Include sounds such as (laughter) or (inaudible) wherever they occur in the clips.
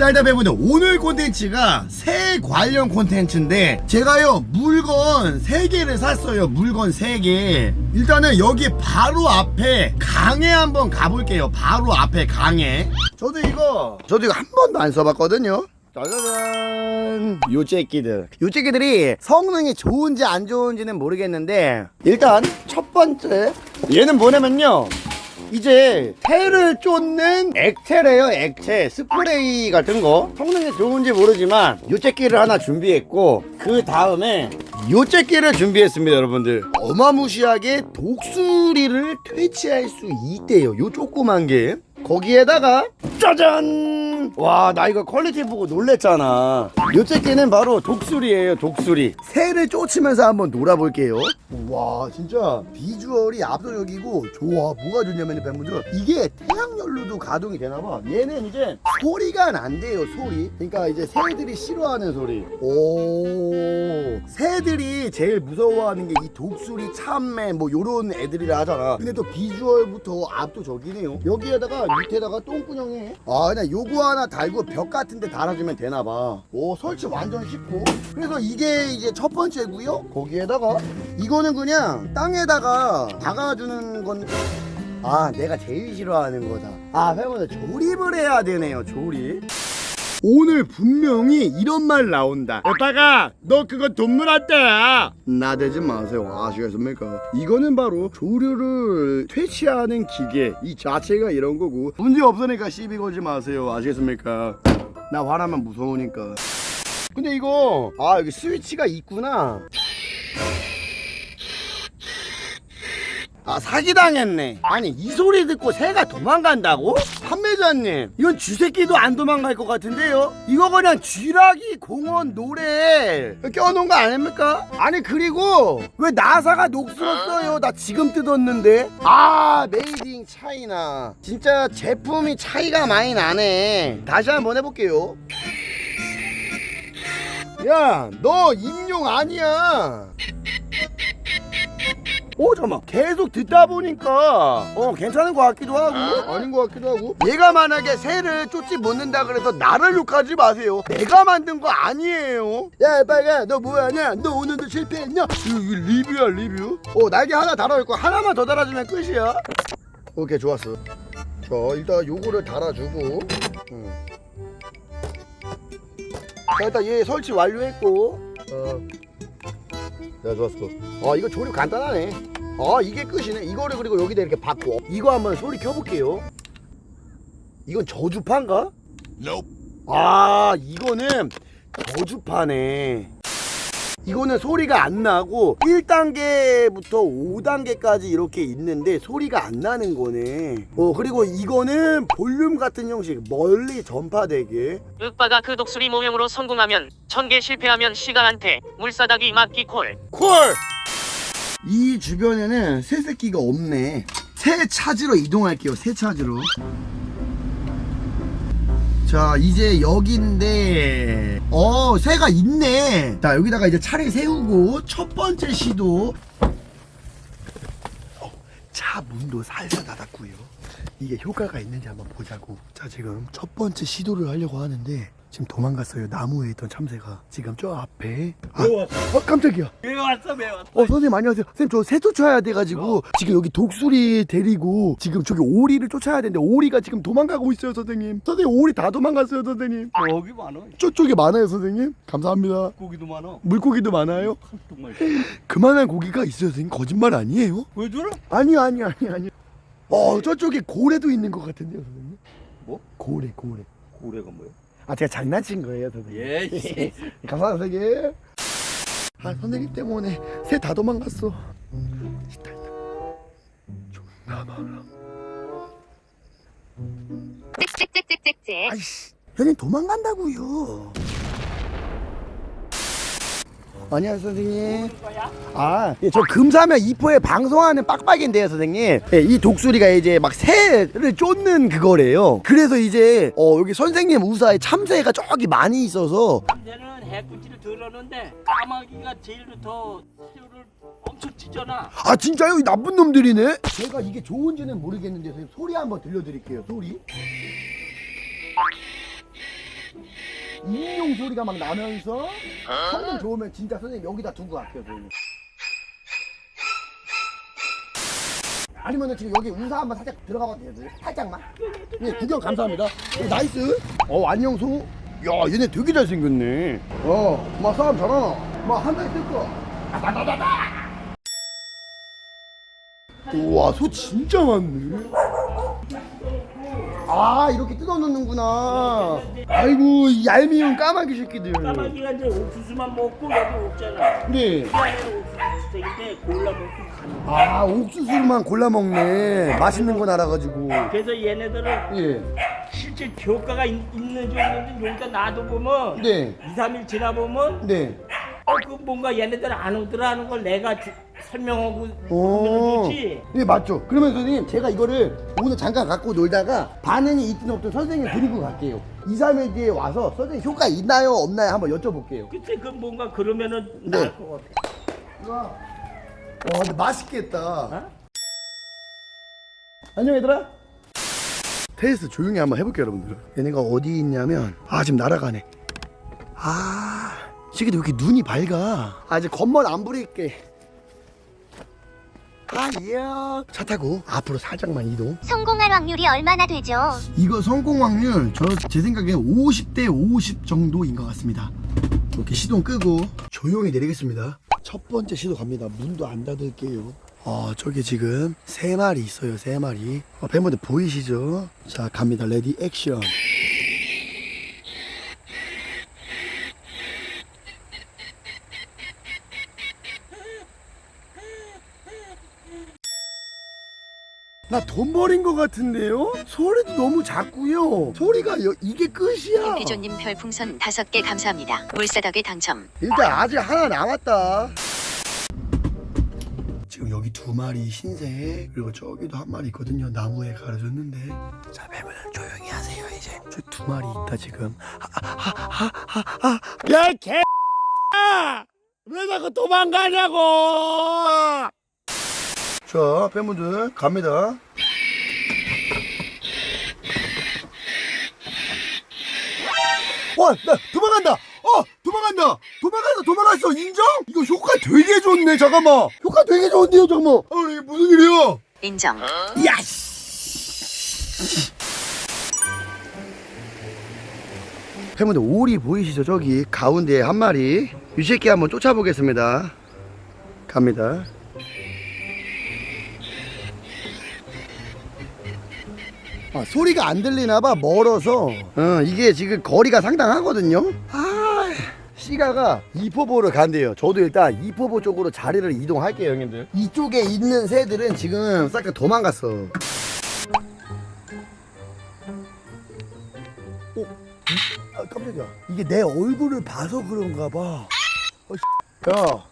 자 일단 배분들 오늘 콘텐츠가 새 관련 콘텐츠인데 제가요 물건 3개를 샀어요. 물건 3개. 일단은 여기 바로 앞에 강에 한번 가볼게요. 바로 앞에 강에. 저도 이거 저도 이거 한 번도 안 써봤거든요. 짜자잔! 요 째끼들. 요 째끼들이 성능이 좋은지 안 좋은지는 모르겠는데 일단 첫 번째 얘는 뭐냐면요 이제 테를 쫓는 액체래요 액체. 스프레이 같은 거. 성능이 좋은지 모르지만 요째끼를 하나 준비했고 그 다음에 요째끼를 준비했습니다 여러분들. 어마무시하게 독수리를 퇴치할 수 있대요 요 조그만 게. 거기에다가 짜잔 와 나 이거 퀄리티 보고 놀랬잖아. 요째끼는 바로 독수리예요 독수리. 새를 쫓으면서 한번 놀아볼게요. 와 진짜 비주얼이 압도적이고 좋아. 뭐가 좋냐면 팬분들 이게 태양열로도 가동이 되나봐. 얘는 이제 소리가 난대요 소리. 그러니까 이제 새들이 싫어하는 소리. 오 새들이 제일 무서워하는 게 이 독수리 참매 뭐 요런 애들이라 하잖아. 근데 또 비주얼부터 압도 적이네요. 여기에다가 밑에다가 똥구녕에 아 그냥 요거 하나 달고 벽 같은 데 달아주면 되나봐. 오 설치 완전 쉽고. 그래서 이게 이제 첫 번째고요. 거기에다가 이거는 그냥 땅에다가 박아주는 건 아 내가 제일 싫어하는 거다. 아 팬분들 조립을 해야 되네요 조립 오늘 분명히 이런 말 나온다. 오빠가 너 그거 돈물 왔다 나대지 마세요. 아시겠습니까? 이거는 바로 조류를 퇴치하는 기계. 이 자체가 이런 거고. 문제 없으니까 시비 걸지 마세요. 아시겠습니까? 나 화나면 무서우니까. 근데 이거 아 여기 스위치가 있구나. 아 사기당했네. 아니 이 소리 듣고 새가 도망간다고? 판 매자님. 이건 쥐새끼도 안 도망갈 것 같은데요? 이거 그냥 쥐라기 공원 노래 껴놓은 거 아닙니까? 아니 그리고 왜 나사가 녹슬었어요? 나 지금 뜯었는데. 아 메이드 인 차이나. 진짜 제품이 차이가 많이 나네. 다시 한번 해볼게요. 야 너 임용 아니야 오 잠깐만. 계속 듣다 보니까 어 괜찮은 것 같기도 하고. 아닌 것 같기도 하고. 얘가 만약에 새를 쫓지 못는다 그래서 나를 욕하지 마세요. 내가 만든 거 아니에요. 야 빨간 너 뭐하냐? 너 오늘도 실패했냐? 이거, 리뷰야 리뷰. 어 날개 하나 달아있고 하나만 더 달아주면 끝이야. 오케이 좋았어. 자 일단 요거를 달아주고. 음. 자 일단 얘 설치 완료했고. 어. 네 좋았어 아 이거 조립 간단하네. 아 이게 끝이네. 이거를 그리고 여기다 이렇게 받고 이거 한번 소리 켜볼게요. 이건 저주파인가? 아 이거는 저주파네 이거는 소리가 안 나고 1단계부터 5단계까지 이렇게 있는데 소리가 안 나는 거네 어 그리고 이거는 볼륨 같은 형식 멀리 전파되게 윽바가 그 독수리 모형으로 성공하면 천개 실패하면 시가한테 물사다기 맞기 콜. 콜! 이 주변에는 새 새끼가 없네. 새 찾으러 이동할게요. 새 찾으러. 자, 이제 여기인데, 어, 새가 있네. 자, 여기다가 이제 차를 세우고, 첫 번째 시도. 어, 차 문도 살살 닫았고요. 이게 효과가 있는지 한번 보자고. 자, 지금 첫 번째 시도를 하려고 하는데, 지금 도망갔어요. 나무에 있던 참새가. 지금 저 앞에. 아, 어, 깜짝이야. 왜 왔어 왜 왔어 어 선생님 안녕하세요. 선생님 저새 쫓아야 돼가지고 지금 여기 독수리 데리고 지금 저기 오리를 쫓아야 되는데 오리가 지금 도망가고 있어요 선생님. 선생님 오리 다 도망갔어요 선생님. 여기 많아 저쪽에 많아요 선생님. 감사합니다. 고기도 많아. 물고기도 많아요? 정말. 그만한 고기가 있어요 선생님? 거짓말 아니에요? 왜 저래? 아니요 아니요 아니요 아니요 어 저쪽에 고래도 있는 것 같은데요 선생님. 뭐? 고래 고래. 고래가 뭐야 아 제가 장난친 거예요 선생님. 예 씨 (laughs) 감사합니다 선생님. 아 선생님 때문에 새 다 도망갔어. 있다 있다 존나 많아 짹짹짹짹짹. 아이씨 형님 도망간다고요 안녕하세요 선생님. 아, 예, 저 금사면 이포에 방송하는 빡빡인데요 선생님. 예, 이 독수리가 이제 막 새를 쫓는 그거래요. 그래서 이제 어, 여기 선생님 우사에 참새가 저기 많이 있어서. 남자는 해꾸지를 들었는데 까마귀가 제일 더 새우를 엄청 찢어놔 아 진짜요? 이 나쁜 놈들이네? 제가 이게 좋은지는 모르겠는데 선생님 소리 한번 들려드릴게요 소리 인용 소리가 막 나면서 성능 좋으면 진짜 선생님 여기다 두고 갈게요 저희. 아니면은 지금 여기 우사 한번 살짝 들어가 봐도 돼요? 살짝만? 예, 구경 감사합니다. 오, 나이스. 어, 안녕소. 야, 얘네 되게 잘생겼네. 어, 막 싸움 잘하나? 막 한 달 뜰거. 다다다다다. 우와, 소 진짜 많네. 아, 이렇게 뜯어놓는구나. 아이고, 이 얄미운 까마귀 새끼들. 까마귀가 이제 옥수수만 먹고 여기 없잖아. 네. 이 안에는 옥수수인데 골라 먹고 가는 거야. 아, 옥수수만 골라 먹네. 맛있는 건 알아가지고. 그래서 얘네들은 예. 실제 효과가 있, 있는지 없는지 여기다 놔둬보면 네. 2, 3일 지나보면 네. 어, 그 뭔가 얘네들 안 오더라 하는 걸 내가 주- 설명하고 오. 하면 좋지. 네 맞죠. 그러면 선생님 제가 이거를 오늘 잠깐 갖고 놀다가 반응이 있든 없든 선생님 드리고 갈게요. 2, 3일 뒤에 와서 선생님 효과 있나요 없나요 한번 여쭤볼게요. 그때 그 뭔가 그러면은 네. 나을 것 같아. 와, 근데 맛있겠다. 어? 안녕 얘들아. 테스트 조용히 한번 해볼게요 여러분들. 얘네가 어디 있냐면 아 지금 날아가네. 아 지금 왜 이렇게 눈이 밝아? 아 이제 겉멋 안 부릴게. 아 이야. 차 타고 앞으로 살짝만 이동. 성공할 확률이 얼마나 되죠? 이거 성공 확률 저 제 생각에 50대 50 정도인 것 같습니다. 이렇게 시동 끄고 조용히 내리겠습니다. 첫 번째 시도 갑니다. 문도 안 닫을게요. 아 저기 지금 세 마리 있어요. 세 마리. 어, 팬분들 보이시죠? 자 갑니다. 레디 액션. 나 돈 버린 것 같은데요? 소리도 너무 작고요. 소리가 여- 이게 끝이야. 비조님 별풍선 5개 감사합니다. 물사덕에 당첨. 일단 아직 하나 남았다. 지금 여기 두 마리 흰색 그리고 저기도 한 마리 있거든요. 나무에 가려졌는데. 자, 뱀은 조용히 하세요 이제. 저 두 마리 있다 지금. 하하하하하. 야 개. 왜 자꾸 도망가냐고. 자, 팬분들 갑니다. 와, 나 도망간다. 어, 도망간다. 도망간다. 도망갔어. 인정? 이거 효과 되게 좋네. 잠깐만. 효과 되게 좋은데요, 잠깐만. 어, 이게 무슨 일이야? 인정. 야, 씨. 팬분들 오리 보이시죠? 저기 가운데 한 마리. 이 새끼 한번 쫓아보겠습니다. 갑니다. 아, 소리가 안 들리나 봐 멀어서 어, 이게 지금 거리가 상당하거든요 아 시가가 이포보로 간대요 저도 일단 이포보 쪽으로 자리를 이동할게요 형님들 이쪽에 있는 새들은 지금 싹 다 도망갔어 어? 아, 깜짝이야 이게 내 얼굴을 봐서 그런가 봐 어, 야,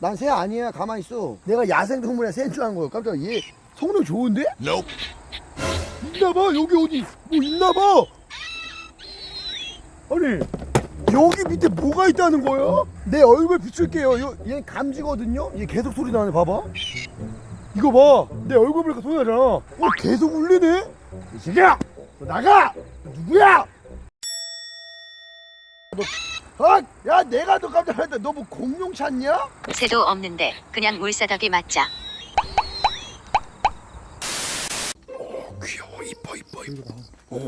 난 새 아니야. 가만 있어. 내가 야생동물에 새인 줄 아는 거야. 깜짝이야. 얘 성능 좋은데? 있나봐. 여기 어디 뭐 있나봐. 아니 여기 밑에 뭐가 있다는 거야? 내 얼굴 비출게요. 요, 얘 감지거든요. 얘 계속 소리 나네. 봐봐. 이거 봐. 내 얼굴 보니까 소리 나잖아. 어 계속 울리네. 이 새끼야. 너 나가. 누구야? 너, 아, 야, 내가 너 깜짝 놀랐다. 너 뭐 공룡 찾냐? 새도 없는데 그냥 물사덕이 맞자. 오,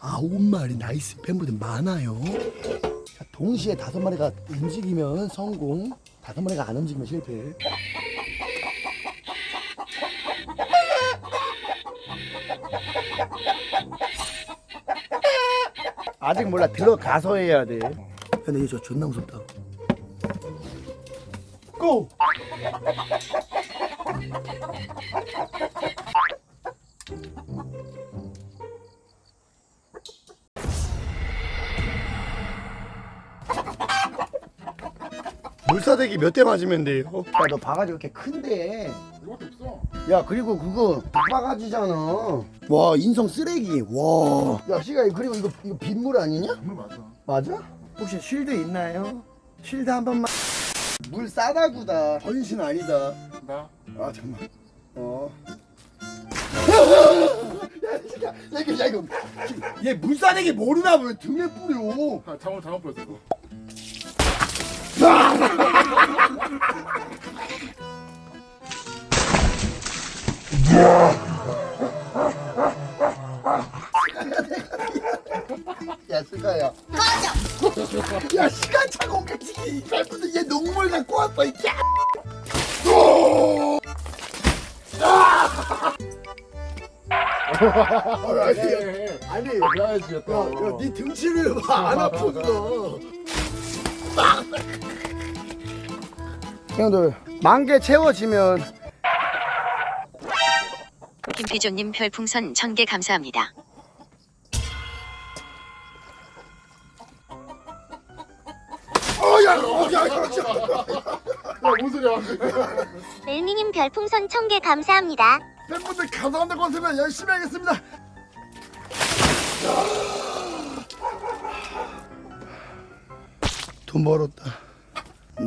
아홉 마리 나이스 팬분들 많아요. 자, 동시에 다섯 마리가 움직이면 성공. 다섯 마리가 안 움직이면 실패. 아직 몰라. 들어가서 해야 돼. 근데 이거 저 존나 무섭다. 고! 물사대기 몇 대 맞으면 돼요? 야너 바가지 왜 이렇게 큰데? 이것도 없어. 야 그리고 그거 바가지잖아. 와 인성 쓰레기. 와. 야 시가 그리고 이거 이거 빗물 아니냐? 빗물 맞아. 맞아? 혹시 쉴드 있나요? 쉴드 한 번만. 물 싸다구다. 전신 아니다. 나? 아 잠만. 어. (laughs) 야, 이야 이거 야 이거 얘 물사대기 모르나 왜 등에 뿌려 아, 잘못 잘못 보였어. 이거. 야 스가야 꺼져 야 시간차 공격치기 이갈 무슨 얘 녹물 갖고 왔어 이 개. 아니 아니 해야지였다. 야 네 등치를 봐 안 아픈 거 형들 만개 채워지면 김피조님 별풍선 1000개 감사합니다. 어야 어야 야뭔 소리야? 멜미님 별풍선 1000개 감사합니다. 팬분들 감사한다고 하시면 열심히 하겠습니다. 돈 벌었다.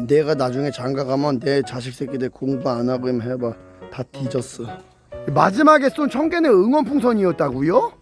내가 나중에 장가 가면 내 자식 새끼들 공부 안 하고 해봐. 다 뒤졌어. 마지막에 쏜 청개는 응원 풍선이었다고요?